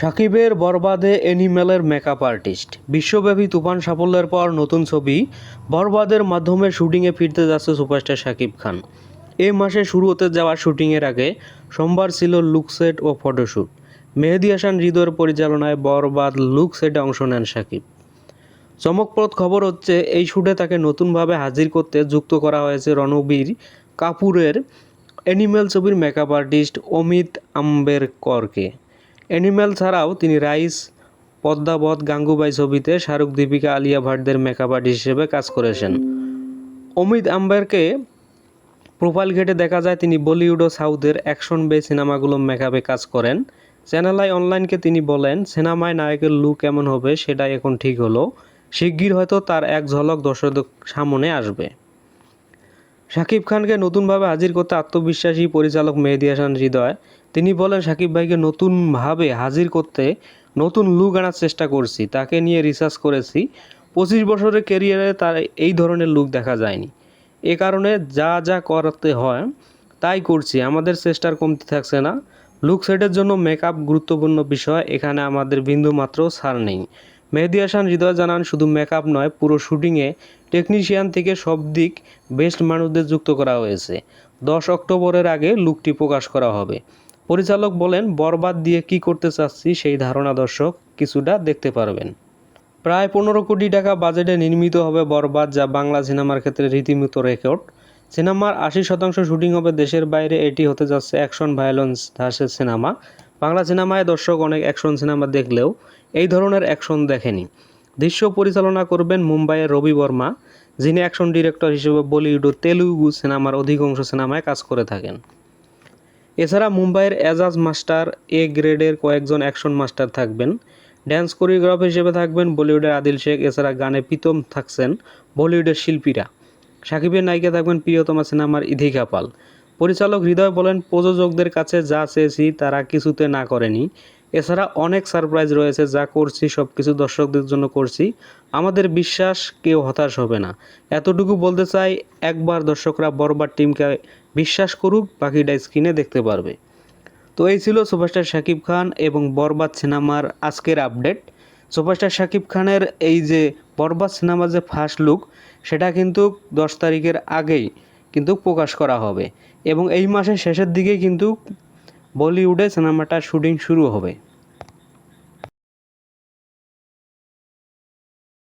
সাকিবের বরবাদে অ্যানিমেলের makeup artist বিশ্বব্যাপী তুফান সাফল্যের পর নতুন ছবি বরবাদের মাধ্যমে শুটিংয়ে ফিরতে যাচ্ছে সুপারস্টার শাকিব খান। এই মাসে শুরু হতে যাওয়া শুটিংয়ের আগে সোমবার ছিল লুক সেট ও ফটোশ্যুট মেহেদি হাসান হৃদয়ের পরিচালনায় বরবাদ লুক সেটে অংশ নেন শাকিব চমকপ্রদ খবর হচ্ছে, এই শুটে তাকে নতুনভাবে হাজির করতে যুক্ত করা হয়েছে রণবীর কাপুরের অ্যানিমেল ছবির মেকআপ আর্টিস্ট অমিত আম্বেরকরকে। অ্যানিমেল ছাড়াও তিনি রাইস পদ্মাবত গাঙ্গুবাই ছবিতে শাহরুখ দীপিকা, আলিয়া ভাটদের মেকআপ আর্টিস্ট হিসেবে কাজ করেছেন। অমিত আম্বেরকে প্রোফাইল ঘেটে দেখা যায় তিনি বলিউড ও সাউথের অ্যাকশন বে সিনেমাগুলো মেকআপে কাজ করেন। চ্যানেল অনলাইনকে তিনি বলেন, সিনেমায় নায়কের লুক কেমন হবে সেটা এখন ঠিক হলো। শিগগির হয়তো তার এক ঝলক দর্শক সামনে আসবে। শাকিব খানকে নতুনভাবে হাজির করতে আত্মবিশ্বাসী পরিচালক মেহেদি হাসান হৃদয়। তিনি বলেন শাকিব ভাইকে নতুনভাবে হাজির করতে নতুন লুক আনার চেষ্টা করছি, তাকে নিয়ে রিসার্চ করেছি। পঁচিশ বছরের কেরিয়ারে তার এই ধরনের লুক দেখা যায়নি। এ কারণে যা যা করতে হয়, তাই করছি, আমাদের চেষ্টার কমতি থাকছে না। লুক সেটের জন্য মেকআপ গুরুত্বপূর্ণ বিষয়, এখানে আমাদের বিন্দুমাত্র ছাড় নেই। মেহেদি হাসান, হৃদয় জানান, শুধু মেকআপ নয়, পুরো শুটিংয়ে টেকনিশিয়ান থেকে সব দিক বেস্ট মানুষদের যুক্ত করা হয়েছে। দশ অক্টোবরের আগে লুকটি প্রকাশ করা হবে। পরিচালক বলেন, বরবাদ দিয়ে কি করতে চাচ্ছি সেই ধারণা দর্শক কিছুটা দেখতে পারবেন। প্রায় পনেরো কোটি টাকা বাজেটে নির্মিত হবে বরবাদ, যা বাংলা সিনেমার ক্ষেত্রে রীতিমতো রেকর্ড সিনেমার আশি শতাংশ শুটিং হবে দেশের বাইরে। এটি হতে যাচ্ছে অ্যাকশন ভায়োলেন্স ধাসের সিনেমা। বাংলা সিনেমায় দর্শক অনেক অ্যাকশন সিনেমা দেখলেও এই ধরনের অ্যাকশন দেখেনি। দৃশ্য পরিচালনা করবেন মুম্বাইয়ের রবি বর্মা, যিনি অ্যাকশন ডিরেক্টর হিসেবে বলিউড ও তেলুগু সিনেমার অধিকাংশ সিনেমায় কাজ করে থাকেন। এছাড়া মুম্বাইয়ের এজাজ মাস্টার এ গ্রেডের কয়েকজন অ্যাকশন মাস্টার থাকবেন। ড্যান্স কোরিওগ্রাফার হিসেবে থাকবেন বলিউডের আদিল শেখ, এছাড়া গানে প্রীতম থাকছেন বলিউডের শিল্পীরা। সাকিবের নায়িকা থাকবেন প্রিয়তমা সিনেমার ইধিকা পাল। পরিচালক হৃদয় বলেন, প্রযোজকদের কাছে যা চেয়েছি তারা কিছুতে না করেনি। এছাড়া অনেক সারপ্রাইজ রয়েছে যা করছি সব কিছু দর্শকদের জন্য করছি। আমাদের বিশ্বাস কেউ হতাশ হবে না। এতটুকু বলতে চাই, একবার দর্শকরা বরবার টিমকে বিশ্বাস করুক, বাকিটা স্ক্রিনে দেখতে পারবে। তো এই ছিল সুপারস্টার শাকিব খান এবং বরবাদ সিনেমার আজকের আপডেট। সুপারস্টার শাকিব খানের এই যে বরবাদ সিনেমার যে ফার্স্ট লুক সেটা কিন্তু দশ তারিখের আগেই কিন্তু প্রকাশ করা হবে। এবং এই মাসের শেষের দিকে কিন্তু বলিউডে সিনেমাটার শুটিং শুরু হবে।